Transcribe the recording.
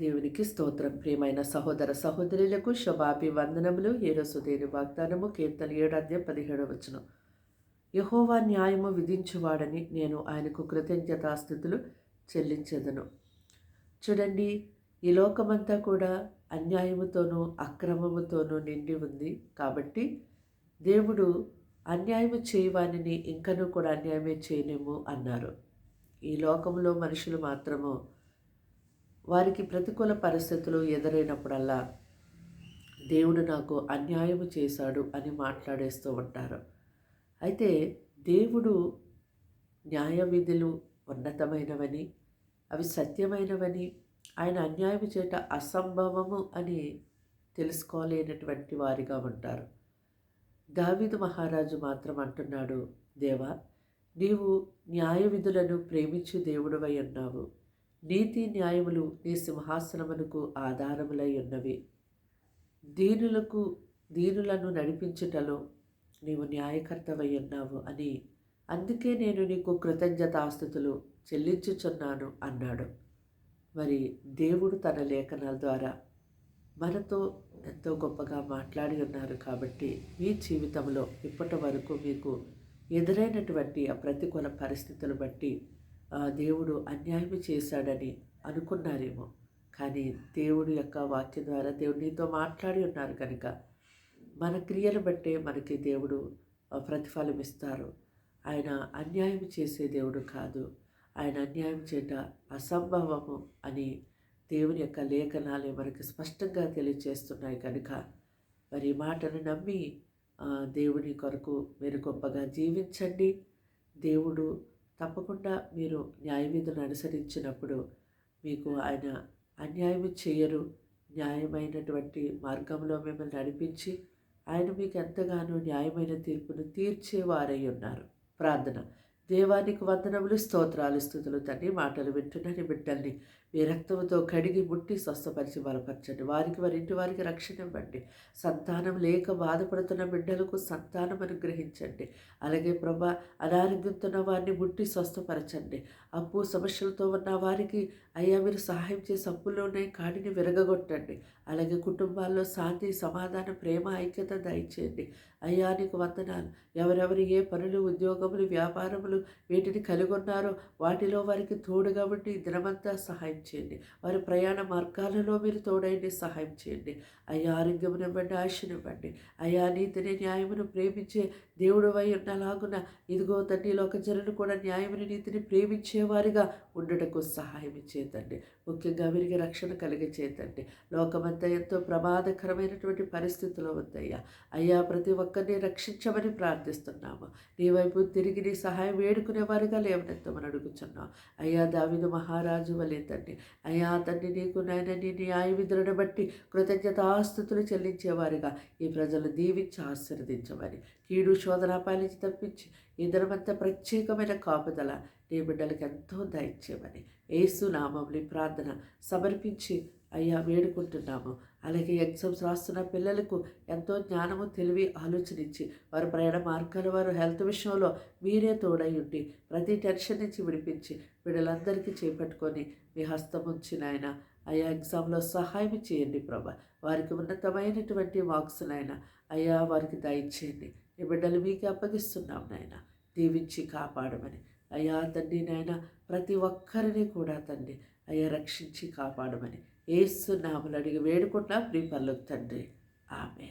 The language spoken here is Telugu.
దేవునికి స్తోత్రం. ప్రియమైన సహోదర సహోదరులకు శుభాభివందనములు. ఈరోజు దేని వాగ్దానము కీర్తన ఏడాద్యం పదిహేడవ వచ్చును యహోవా న్యాయము విధించువాడని నేను ఆయనకు కృతజ్ఞతాస్థితులు చెల్లించదను. చూడండి ఈ లోకమంతా కూడా అన్యాయముతోనూ అక్రమముతోనూ నిండి ఉంది. కాబట్టి దేవుడు అన్యాయము చేయవానిని ఇంకనూ కూడా అన్యాయమే చేయలేము అన్నారు. ఈ లోకంలో మనుషులు మాత్రము వారికి ప్రతికూల పరిస్థితులు ఎదురైనప్పుడల్లా దేవుడు నాకు అన్యాయము చేశాడు అని మాట్లాడేస్తూ ఉంటారు. అయితే దేవుడు న్యాయ విధులు ఉన్నతమైనవని అవి సత్యమైనవని ఆయన అన్యాయం చేట అసంభవము అని తెలుసుకోలేనటువంటి వారిగా ఉంటారు. దావిదు మహారాజు మాత్రం అంటున్నాడు దేవా నీవు న్యాయ విధులను ప్రేమించు దేవుడవై అన్నావు నీతి న్యాయములు నీ సింహాసనమునకు ఆధారములై ఉన్నవి. దీనులకు దీనులను నడిపించుటలో నీవు న్యాయకర్తవై ఉన్నావు అని అందుకే నేను నీకు కృతజ్ఞతాస్థుతులు చెల్లించుచున్నాను అన్నాడు. మరి దేవుడు తన లేఖనాల ద్వారా మనతో ఎంతో గొప్పగా మాట్లాడి ఉన్నారు కాబట్టి మీ జీవితంలో ఇప్పటి వరకు మీకు ఎదురైనటువంటి ఆ ప్రతికూల పరిస్థితులు బట్టి దేవుడు అన్యాయం చేశాడని అనుకున్నారేమో. కానీ దేవుడి యొక్క వాక్యం ద్వారా దేవుడు నీతో మాట్లాడి ఉన్నారు కనుక మన క్రియలు బట్టే మనకి దేవుడు ప్రతిఫలం ఇస్తారు. ఆయన అన్యాయం చేసే దేవుడు కాదు. ఆయన అన్యాయం చేట అసంభవము అని దేవుని యొక్క లేఖనాలే మనకి స్పష్టంగా తెలియజేస్తున్నాయి కనుక మరి మాటను నమ్మి దేవుని కొరకు మీరు గొప్పగా జీవించండి. దేవుడు తప్పకుండా మీరు న్యాయవిధులను అనుసరించినప్పుడు మీకు ఆయన అన్యాయం చేయరు. న్యాయమైనటువంటి మార్గంలో మిమ్మల్ని నడిపించి ఆయన మీకు ఎంతగానో న్యాయమైన తీర్పును తీర్చేవారై ఉన్నారు. ప్రార్థన. దేవానికి వందనములు స్తోత్రాలు స్థుతులు. తండ్రి మాటలు వింటున్నని బిడ్డల్ని మీ రక్తముతో కడిగి ముట్టి స్వస్థపరిచి బలపరచండి. వారికి వారి ఇంటి వారికి రక్షణ ఇవ్వండి. సంతానం లేక బాధపడుతున్న బిడ్డలకు సంతానం అనుగ్రహించండి. అలాగే ప్రభా అనారోగ్యంతో వారిని ముట్టి స్వస్థపరచండి. అప్పు సమస్యలతో ఉన్న వారికి అయ్యా మీరు సహాయం చేసి అప్పుల్లోనే కాడిని విరగగొట్టండి. అలాగే కుటుంబాల్లో శాంతి సమాధానం ప్రేమ ఐక్యత దయచేయండి. అయ్యా నీకు వందనాలు. ఎవరెవరు ఏ పనులు ఉద్యోగములు వ్యాపారములు వీటిని కలిగొన్నారో వాటిలో వారికి తోడుగా ఉండి దినమంతా సహాయం చేయండి. వారి ప్రయాణ మార్గాలలో మీరు తోడైండి సహాయం చేయండి. అయ్యా ఆరోగ్యమునివ్వండి ఆశనివ్వండి అయ్యా నీతిని న్యాయమును ప్రేమించే దేవుడు అయి ఉన్నలాగున ఇదిగో తండ్రి లోక జనులు కూడా న్యాయముని నీతిని ప్రేమించేవారిగా ఉండటకు సహాయం చేతండి ముఖ్యంగా వీరికి రక్షణ కలిగి చేతండి లోకమంతా ఎంతో ప్రమాదకరమైనటువంటి పరిస్థితిలో ఉందయ్యా. అయ్యా ప్రతి ఒక్కరిని రక్షించమని ప్రార్థిస్తున్నాము. నీ వైపు తిరిగి నీ సహాయం వేడుకునే వారిగా లేవనెత్తమని అడుగుతున్నాం అయ్యా దావిదు మహారాజు వలే తండ్రి అయ్యా తండ్రి నీకు నాయన నీ న్యాయ విధులను బట్టి కృతజ్ఞతాస్థుతులు చెల్లించేవారిగా. ఈ ప్రజలు దీవించి ఆశీర్వదించమని. కీడు శోధన పాలించి తప్పించి ఈ ప్రత్యేకమైన కాపుదల నీ బిడ్డలకు ఎంతో దయచేయమని ఏసు నామంని ప్రార్థన సమర్పించి అయ్యా వేడుకుంటున్నాము. అలాగే ఎగ్జామ్స్ రాస్తున్న పిల్లలకు ఎంతో జ్ఞానము తెలివి ఆలోచనించి వారు ప్రయాణ మార్గాలు వారు హెల్త్ విషయంలో మీరే తోడై ఉండి ప్రతి టెన్షన్ నుంచి విడిపించి బిడ్డలందరికీ చేపట్టుకొని మీ హస్తం ఉంచిన ఆయన అయ్యా ఎగ్జామ్లో సహాయం చేయండి ప్రభా. వారికి ఉన్నతమైనటువంటి మార్క్స్ నాయన అయ్యా వారికి దయచేయండి. ఈ బిడ్డలు మీకు అప్పగిస్తున్నాం నాయన. దీవించి కాపాడమని అయ్యా తండ్రి నాయన ప్రతి ఒక్కరిని కూడా తండ్రి అయ్యా రక్షించి కాపాడమని ఏసు నామలు అడిగి వేడుకుంటా ప్రీ పర్లకు తండ్రి. ఆమె